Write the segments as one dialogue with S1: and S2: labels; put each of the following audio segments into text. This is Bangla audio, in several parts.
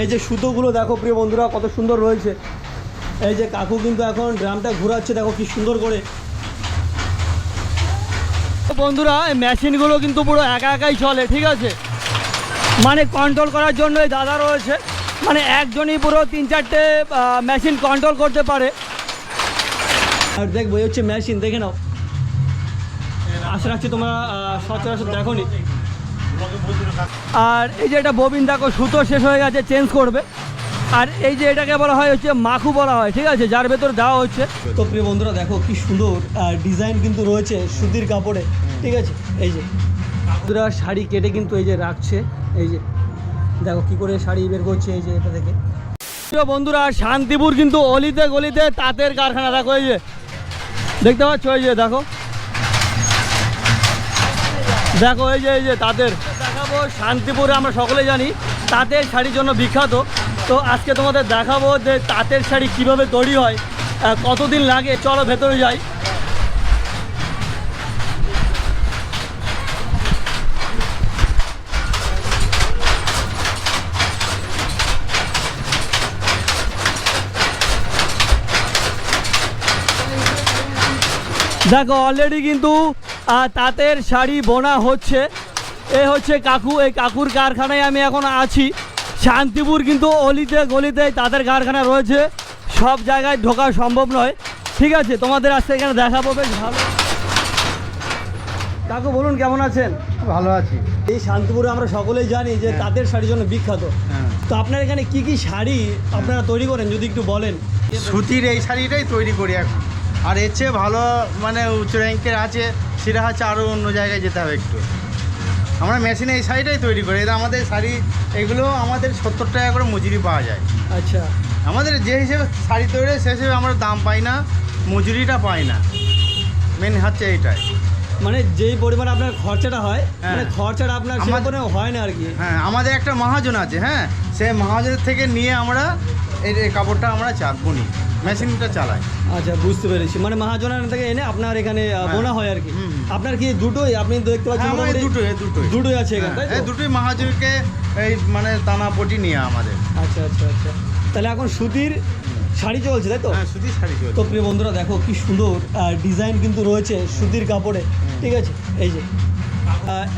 S1: এই যে সুতোগুলো দেখো প্রিয় বন্ধুরা, কত সুন্দর রয়েছে। এই যে কাকু কিন্তু এখন ড্রামটা ঘোরাচ্ছে, দেখো কি সুন্দর করে। বন্ধুরা মেশিনগুলো কিন্তু পুরো একা একাই চলে, ঠিক আছে? মানে কন্ট্রোল করার জন্য এই দাদা রয়েছে। মানে একজনই পুরো তিন চারটে মেশিন কন্ট্রোল করতে পারে। আর দেখব, এই হচ্ছে মেশিন দেখে নাও। আশা রাখছি তোমরা সচরাচর দেখো নি আর এই যে এটা ববিন, দেখো, সুতো শেষ হয়ে গেছে চেঞ্জ করবে। আর এই যে এটাকে বলা হয় হচ্ছে মাখু বলা হয়, ঠিক আছে? যার ভেতর দেওয়া হচ্ছে। তো প্রিয় বন্ধুরা, দেখো কি সুন্দর ডিজাইন কিন্তু রয়েছে সুতির কাপড়ে, ঠিক আছে? এই যে বন্ধুরা, শাড়ি কেটে কিন্তু এই যে রাখছে, এই যে দেখো কি করে শাড়ি বের করছে, এই যে এটা থেকে। প্রিয় বন্ধুরা, শান্তিপুর কিন্তু অলিতে গলিতে তাঁতের কারখানা, দেখো এই যে। দেখতে পাচ্ছ? এই যে দেখো। দেখো, এই যে এই যে তাঁতের দেখাবো, শান্তিপুরে আমরা সকলে জানি, তাঁতের শাড়ির জন্য বিখ্যাত। তো আজকে তোমাদের দেখাবো যে তাঁতের শাড়ি কীভাবে তৈরি হয় কতদিন লাগে, চলো ভেতরে যাই। দেখো অলরেডি কিন্তু তাঁতের শাড়ি বোনা হচ্ছে। এ হচ্ছে কাকু এই কাকুর কারখানায় আমি এখন আছি। শান্তিপুর কিন্তু অলিতে গলিতে তাদের কারখানা রয়েছে। সব জায়গায় ঢোকা সম্ভব নয়। ঠিক আছে তোমাদের আজকে এখানে দেখাবো বেশ ভালো। কাকু বলুন কেমন আছেন?
S2: ভালো আছি।
S1: এই শান্তিপুরে আমরা সকলেই জানি যে তাঁতের শাড়ির জন্য বিখ্যাত।
S2: হ্যাঁ।
S1: তো আপনার এখানে কি কি শাড়ি আপনারা তৈরি করেন যদি একটু বলেন?
S2: সুতির এই শাড়িটাই তৈরি করি এখন। আর এর চেয়ে ভালো মানে উচ্চ র্যাঙ্কের আছে সেটা হচ্ছে আরও অন্য জায়গায় যেতে হবে একটু। আমরা মেশিনে এই শাড়িটাই তৈরি করি। এটা আমাদের শাড়ি এগুলো আমাদের সত্তর টাকা করে মজুরি পাওয়া যায়।
S1: আচ্ছা।
S2: আমাদের যে হিসেবে শাড়ি তৈরি হয়, সে হিসেবে আমরা দাম পাই না মজুরিটা পাই না। মেন হচ্ছে এইটাই।
S1: মানে যেই পরিমাণ আপনার খরচাটা হয়
S2: হ্যাঁ।
S1: মানে খরচাটা আপনার সেরকম হয় না আর কি।
S2: হ্যাঁ আমাদের একটা মহাজন আছে হ্যাঁ। সেই মহাজনের থেকে নিয়ে আমরা এই কাপড়টা আমরা চা বুনি মেশিনটা চালাই।
S1: আচ্ছা বুঝতে পেরেছি। মানে মহাজনের থেকে এনে আপনার এখানে
S2: হ্যাঁ।
S1: বোনা হয় আর কি। আপনার কি দুটোই আপনি দেখতে পাচ্ছেন
S2: হ্যাঁ, দুটোই দুটোই।
S1: দুটোই আছে এখানে তাই
S2: হ্যাঁ, এই দুটোই মহাজনকে এই মানে টানা পটি নিয়ে আমাদের।
S1: আচ্ছা আচ্ছা আচ্ছা। তাহলে এখন সুতির শাড়ি চলছে তাই তো?
S2: হ্যাঁ সুতির শাড়ি চলছে।
S1: তো প্রিয় বন্ধুরা দেখো কি সুন্দর ডিজাইন কিন্তু রয়েছে সুতির কাপড়ে ঠিক আছে? এই যে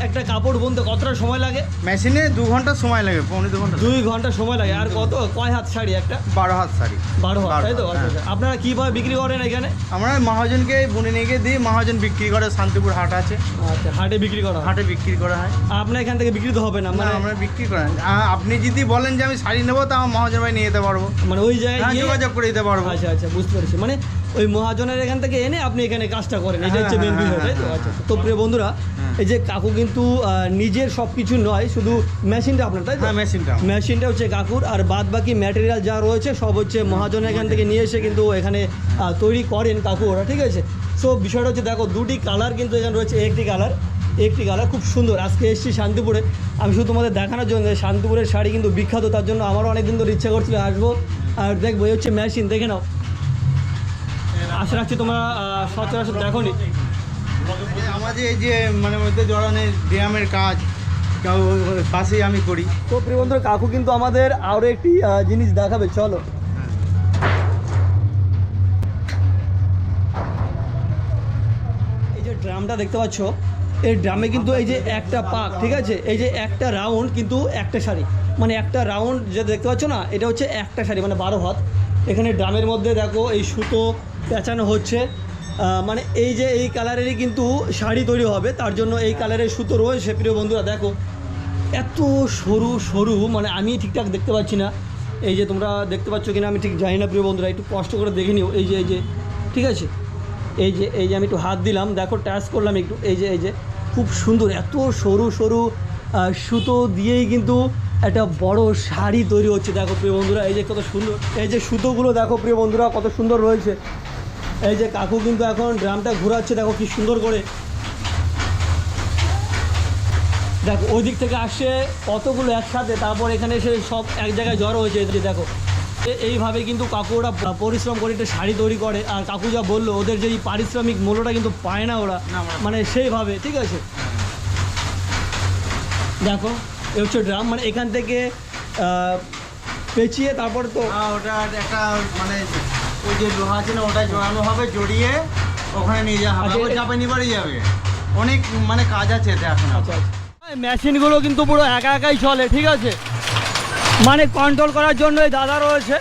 S1: একটা কাপড় বুনতে কতটা সময় লাগে?
S2: মেশিনে দু ঘণ্টা সময় লাগে পৌনে দু ঘণ্টা।
S1: দুই ঘণ্টা সময় লাগে। আর কত? কয় হাত শাড়ি একটা?
S2: বারো হাত শাড়ি।
S1: বারো হাত তাই তো?
S2: হাত,
S1: আচ্ছা,
S2: হ্যাঁ।
S1: আচ্ছা। আপনারা কীভাবে বিক্রি করেন এখানে?
S2: আমরা মহাজনকে বুনে নিয়ে গিয়ে দিই। মহাজন বিক্রি করে শান্তিপুর হাট আছে।
S1: আচ্ছা হাটে বিক্রি করা
S2: হাটে বিক্রি করা হয়।
S1: আপনার এখান থেকে বিক্রি তো হবে না
S2: মানে আমরা বিক্রি করেন আপনি যদি বলেন যে আমি শাড়ি নেব তা আমার মহাজন ভাই নিয়ে যেতে পারব।
S1: মানে ওই জায়গায়
S2: হ্যাঁ যোগাযোগ করে দিতে পারব।
S1: আচ্ছা আচ্ছা বুঝতে পেরেছি। মানে ওই মহাজনের এখান থেকে এনে আপনি এখানে কাজটা করেন। এটা
S2: হ্যাঁ,
S1: হচ্ছে মেন
S2: হ্যাঁ,
S1: বিষয় তাই তো?
S2: হ্যাঁ,
S1: আচ্ছা তো প্রিয় বন্ধুরা
S2: হ্যাঁ।
S1: এই যে কাকু কিন্তু নিজের সব কিছু নয় শুধু মেশিনটা আপনার তাই তো?
S2: হ্যাঁ মেশিনটা
S1: মেশিনটা হচ্ছে কাকুর আর বাদ বাকি ম্যাটেরিয়াল যা রয়েছে সব হচ্ছে মহাজনের এখান থেকে নিয়ে এসে কিন্তু এখানে তৈরি করেন কাকু ওরা ঠিক আছে? সো বিষয়টা হচ্ছে দেখো দুটি কালার কিন্তু এখানে রয়েছে একটি কালার একটি কালার খুব সুন্দর। আজকে এসেছি শান্তিপুরে। আমি শুধু তোমাদের দেখানোর জন্য শান্তিপুরের শাড়ি কিন্তু বিখ্যাত তার জন্য আমারও অনেকদিন ধরে ইচ্ছা করছিল আসব। আর দেখব এই হচ্ছে মেশিন দেখে নাও। আশা রাখছি তোমরা সচরাচর দেখো নি
S2: আমাদের এই যে মানে মধ্যে জড়ানের ড্রামের কাজ পাশেই আমি করি।
S1: তো প্রিয় কাকু কিন্তু আমাদের আরও একটি জিনিস দেখাবে চলো। এই যে ড্রামটা দেখতে পাচ্ছ এই ড্রামে কিন্তু এই যে একটা পাক ঠিক আছে? এই যে একটা রাউন্ড কিন্তু একটা শাড়ি মানে একটা রাউন্ড যে দেখতে পাচ্ছ না এটা হচ্ছে একটা শাড়ি মানে বারো হাত। এখানে ড্রামের মধ্যে দেখো এই সুতো পেঁচানো হচ্ছে। মানে এই যে এই কালারেরই কিন্তু শাড়ি তৈরি হবে, তার জন্য এই কালারের সুতো রয়েছে। প্রিয় বন্ধুরা, দেখো, এত সরু সরু মানে আমি ঠিকঠাক দেখতে পাচ্ছি না। এই যে তোমরা দেখতে পাচ্ছ কিনা আমি ঠিক জানি না, প্রিয় বন্ধুরা, একটু কষ্ট করে দেখে নিও। এই যে এই যে, ঠিক আছে? এই যে এই যে আমি একটু হাত দিলাম, দেখো, টাচ করলাম একটু। এই যে এই যে, খুব সুন্দর, এত সরু সরু সুতো দিয়েই কিন্তু একটা বড় শাড়ি তৈরি হচ্ছে দেখো প্রিয় বন্ধুরা এই যে কত সুন্দর এই যে সুতোগুলো দেখো প্রিয় বন্ধুরা কত সুন্দর রয়েছে। এই যে কাকু কিন্তু এখন ড্রামটা ঘোরাচ্ছে দেখো কি সুন্দর করে। দেখো ওই দিক থেকে আসছে কতগুলো একসাথে তারপর এখানে এসে সব এক জায়গায় জড়ো হয়েছে যে দেখো। এইভাবে কিন্তু কাকু ওরা পরিশ্রম করে একটা শাড়ি তৈরি করে আর কাকু যা বলল ওদের যে এই পারিশ্রমিক মূল্যটা কিন্তু পায় না ওরা।
S2: না, ওরা-
S1: মানে সেইভাবে ঠিক আছে? দেখো এ হচ্ছে ড্রাম মানে এখান থেকে পেঁচিয়ে তারপর তো
S2: হ্যাঁ, ওটা একটা মানে ওই যে লোহা আছে না ওটা জড়ানো হবে জড়িয়ে ওখানে নিয়ে যাওয়া হবে।
S1: আচ্ছা,
S2: আবার চাপে নিয়ে বাড়ি যাবে। অনেক মানে কাজ আছে এতে এখন
S1: আচ্ছা আচ্ছা। মেশিনগুলো কিন্তু পুরো একা একাই চলে ঠিক আছে? মানে কন্ট্রোল করার জন্য এই দাদা রয়েছে।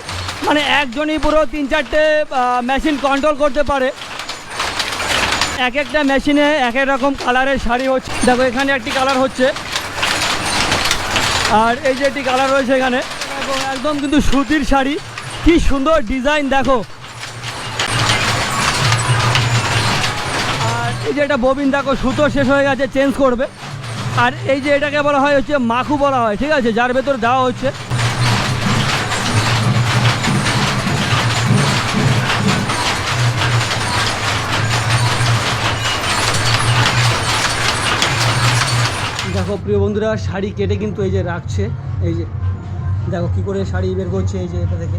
S1: মানে একজনই পুরো তিন চারটে মেশিন কন্ট্রোল করতে পারে। এক একটা মেশিনে এক এক রকম কালারের শাড়ি হচ্ছে। দেখো এখানে একটি কালার হচ্ছে। আর এই যে একটি কালার রয়েছে এখানে একদম কিন্তু সুতির শাড়ি। কি সুন্দর ডিজাইন দেখো। আর এই যে এটা ববিন, দেখো, সুতো শেষ হয়ে গেছে চেঞ্জ করবে। আর এই যে এটাকে বলা হয় হচ্ছে মাখু বলা হয়, ঠিক আছে? যার ভেতর দেওয়া হচ্ছে। দেখো, প্রিয় বন্ধুরা, শাড়ি কেটে কিন্তু এই যে রাখছে। এই যে, দেখো কি করে শাড়ি বের করছে, এই যে এটা থেকে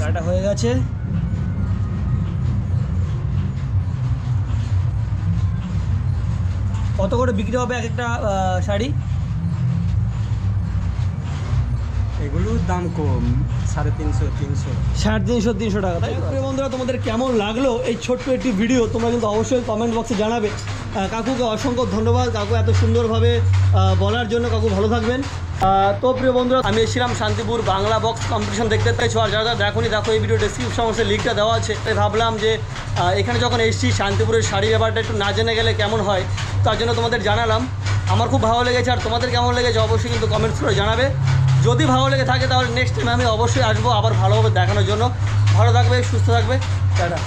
S1: কাটা হয়ে গেছে। কত করে বিক্রি হবে এক একটা শাড়ি?
S3: দাম কম সাড়ে তিনশো তিনশো।
S1: সাড়ে তিনশো তিনশো টাকা তাই? প্রিয় বন্ধুরা তোমাদের কেমন লাগল এই ছোট্ট একটি ভিডিও? তোমরা কিন্তু অবশ্যই কমেন্ট বক্সে জানাবে। কাকুকে অসংখ্য ধন্যবাদ। কাকু এত সুন্দরভাবে বলার জন্য কাকু ভালো থাকবেন। তো প্রিয় বন্ধুরা আমি এসেছিলাম শান্তিপুর বাংলা বক্স কম্পিটিশন দেখতে। চাইছো আর যারা দেখোনি দেখো এই ভিডিও ডেসক্রিপশন বক্সে লিঙ্কটা দেওয়া আছে। তাই ভাবলাম যে এখানে যখন এসেছি শান্তিপুরের শাড়ি ব্যাপারটা একটু না জেনে গেলে কেমন হয় তার জন্য তোমাদের জানালাম। আমার খুব ভালো লেগেছে আর তোমাদের কেমন লেগেছে অবশ্যই কিন্তু কমেন্টস করে জানাবে। যদি ভালো লেগে থাকে তাহলে নেক্সট টাইম আমি অবশ্যই আসব আবার ভালোভাবে দেখানোর জন্য। ভালো থাকবে, সুস্থ থাকবে। টাটা।